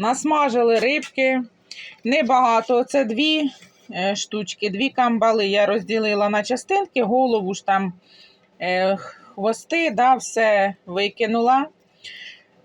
Насмажили рибки. Небагато. Це дві е, штучки, дві камбали. Я розділила на частинки, голову ж там е, хвости, да, все викинула.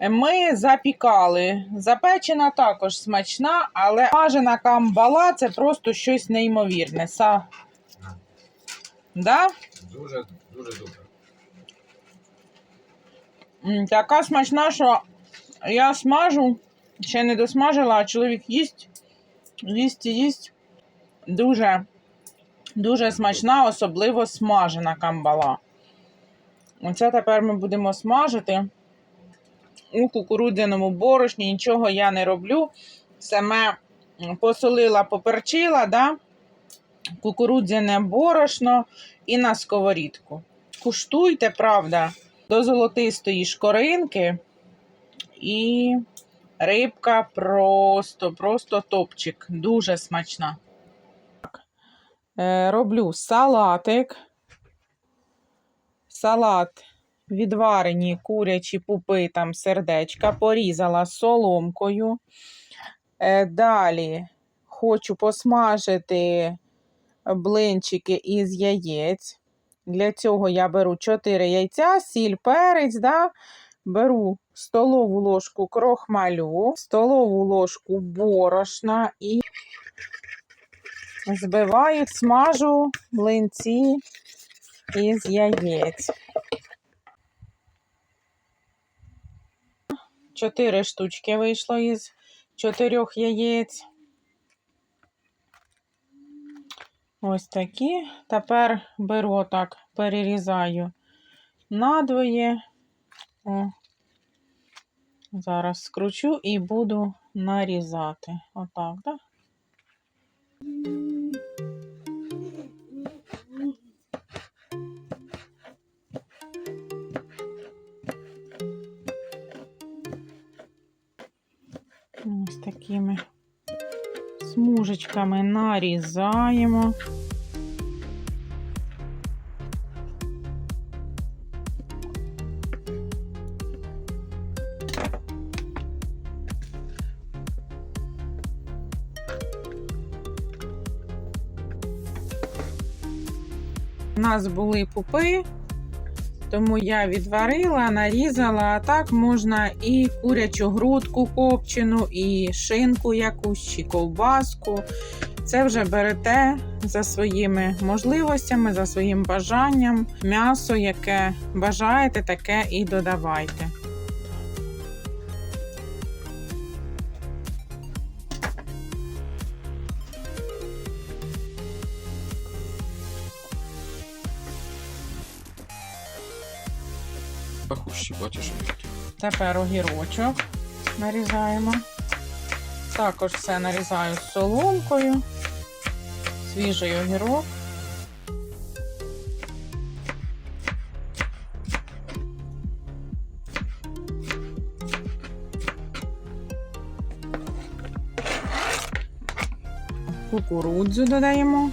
Ми запікали. Запечена також смачна, але смажена камбала це просто щось неймовірне. Са... Да? Дуже, дуже добре. Така смачна, що я смажу, ще не досмажила, а чоловік їсть, їсть і їсть. Дуже, дуже смачна, особливо смажена камбала. Оце тепер ми будемо смажити у кукурудзяному борошні. Нічого я не роблю. Саме посолила, поперчила, да? кукурудзяне борошно і на сковорідку. Куштуйте, правда до золотистої шкоринки. І рибка просто, просто топчик. Дуже смачна. Е, роблю салатик. Салат відварені курячі пупи, там сердечка, порізала соломкою. Е, далі хочу посмажити блинчики із яєць. Для цього я беру 4 яйця, сіль, перець, да? Беру столову ложку крохмалю, столову ложку борошна і збиваю, смажу млинці із яєць. 4 штучки вийшло із 4 яєць. Ось такі. Тепер беру отак, перерізаю надвоє. О. Зараз скручу і буду нарізати. Отак, так? Ось такими смужечками нарізаємо. Нас були пупи, тому я відварила, нарізала, а так можна і курячу грудку копчену, і шинку якусь, чи ковбаску. Це вже берете за своїми можливостями, за своїм бажанням. М'ясо, яке бажаєте, таке і додавайте. Пахущі, бачиш? Тепер огірочок нарізаємо. Також все нарізаю з соломкою. Свіжий огірок. Кукурудзу додаємо.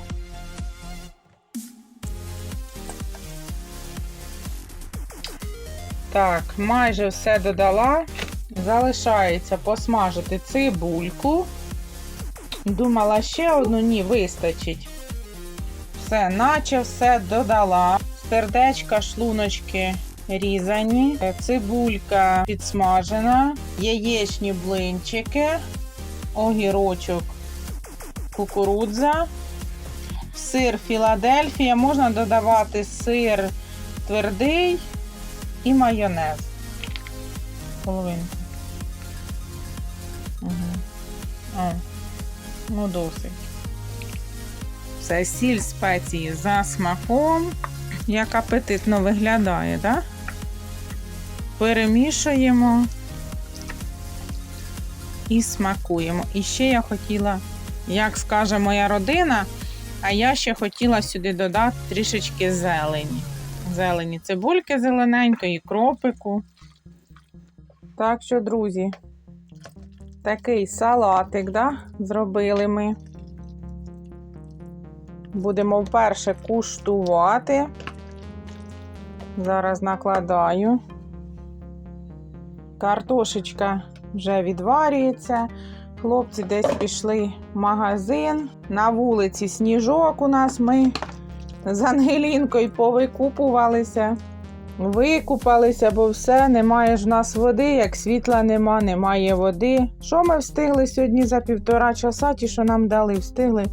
Так, майже все додала. Залишається посмажити цибульку. Думала ще одну, ні, вистачить. Все, наче все додала. Сердечка, шлуночки різані, цибулька підсмажена, яєчні блинчики, огірочок, кукурудза, сир Філадельфія. Можна додавати сир твердий і майонез. Половинку. Угу. О, ну досить. Все, сіль спеції за смаком. Як апетитно виглядає, так? Перемішуємо і смакуємо. І ще я хотіла, як скаже моя родина, а я ще хотіла сюди додати трішечки зелені зелені цибульки зелененької, кропику. Так що, друзі, такий салатик, да, зробили ми. Будемо вперше куштувати. Зараз накладаю. Картошечка вже відварюється. Хлопці десь пішли в магазин. На вулиці сніжок у нас ми з Ангелінкою повикупувалися. Викупалися, бо все, немає ж в нас води, як світла нема, немає води. Що ми встигли сьогодні за півтора часа, ті, що нам дали, встигли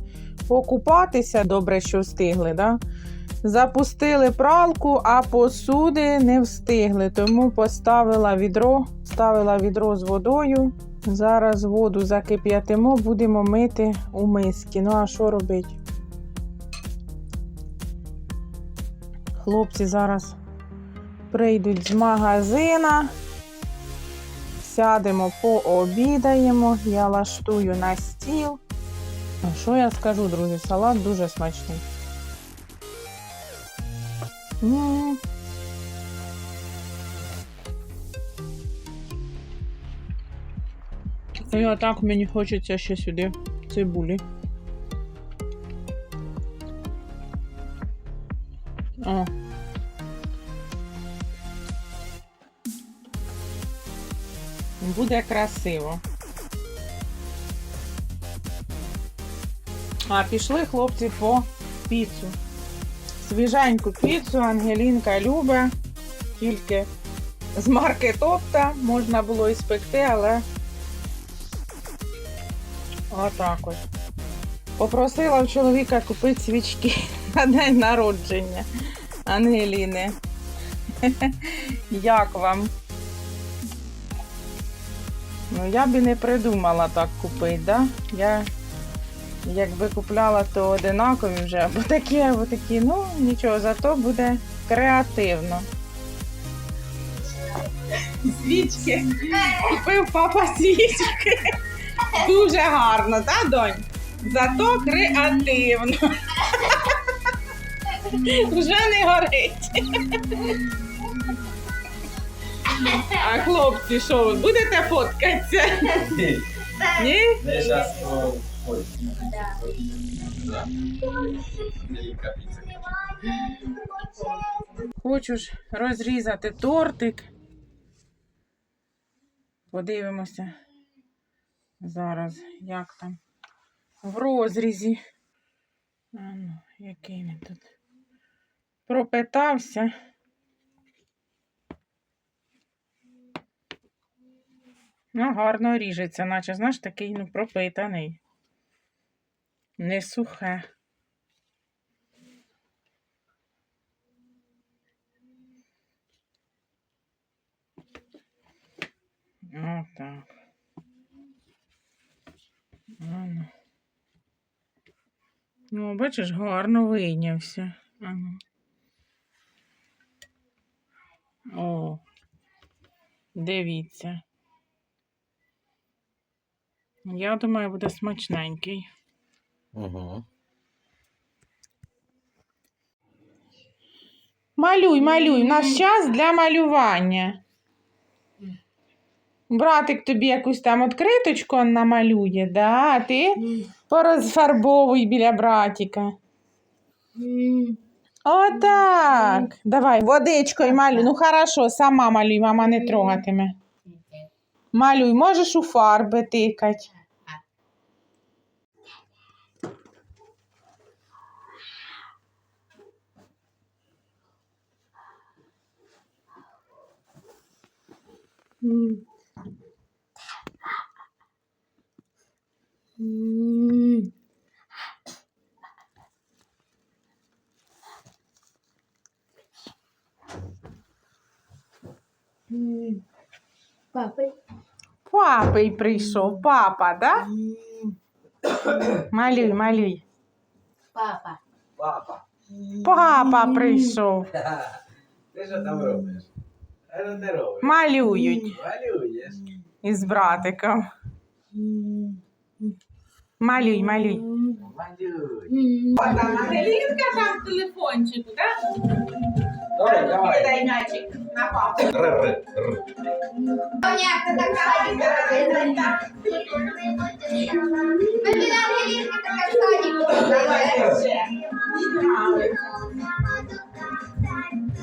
покупатися, добре, що встигли, да? Запустили пралку, а посуди не встигли. Тому поставила відро, ставила відро з водою. Зараз воду закип'ятимо, будемо мити у миски. Ну а що робити? Хлопці зараз прийдуть з магазина. Сядемо, пообідаємо. Я лаштую на стіл. А що я скажу, друзі? Салат дуже смачний. М. І отак мені хочеться ще сюди цибулі. О. Буде красиво. А пішли хлопці по піцу. Свіженьку піцу Ангелінка любить. Тільки з марки Топта можна було і спекти, але отак ось. Попросила у чоловіка купити свічки на день народження Ангеліни. Як вам? Ну, я б і не придумала так купити, да? Я якби купляла, то одинакові вже, або такі, або такі. Ну, нічого, зато буде креативно. Свічки. Купив папа свічки. Дуже гарно, так, донь? Зато креативно. Вже не горить. А хлопці, що ви будете фоткатися? Ні? Не зараз піца. Хочу ж розрізати тортик. Подивимося зараз, як там в розрізі. А ну, який він тут пропитався. Ну, гарно ріжеться, наче, знаєш, такий ну, пропитаний. Не сухе. Отак. Ну, бачиш, гарно вийнявся. Ану. О, дивіться. Я думаю, буде смачненький. Угу. Малюй, малюй, у нас час для малювання. Братик тобі якусь там відкриточку намалює, да? а ти порозфарбовуй біля братика. Отак. Давай, водичкою малюй. Ну хорошо, сама малюй, мама не трогатиме. Малюй, можеш у фарби тикать. Папа. Папа прийшов, папа, да? Малюй, малюй. Папа. Папа. Папа прийшов. Ти що там робиш? А що ти робиш? Малюють Малюєш. із братиком. Малюй, малюй. Малюй. Там Ангелінка там в телефончику, так? Добре, давай. Дай м'ячик на папу. Р-р-р. Понятно, така Ангелінка. Мені на Ангелінка така садіку.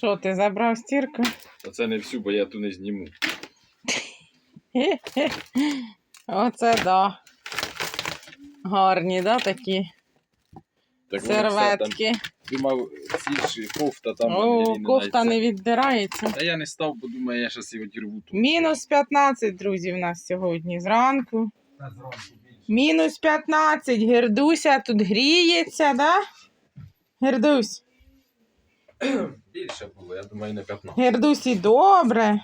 Що ти забрав стірку? Оце не всю, бо я ту не зніму. Оце да. Гарні, да, такі Так серветки. думав, ці ж кофта там. О, кофта не віддирається. Та я не став, бо думаю, я щас його дірву тут. Мінус 15, друзі, в нас сьогодні зранку. Мінус 15. Гердуся тут гріється, да? Гердусь. Більше було, я думаю, не 15. Гердусі добре.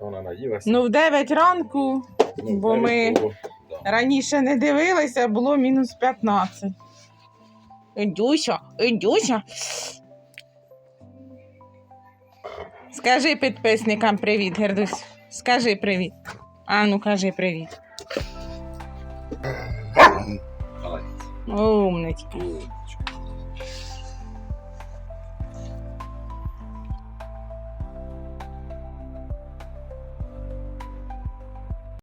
Вона наїлася. Ну, в 9 ранку Ну, бо навіть ми- було, да. раніше не дивилися, було мінус 15. Ідюся, ідюся. Скажи підписникам привіт, Гердусь. Скажи привіт. А ну кажи привіт. Молодець. Умничка.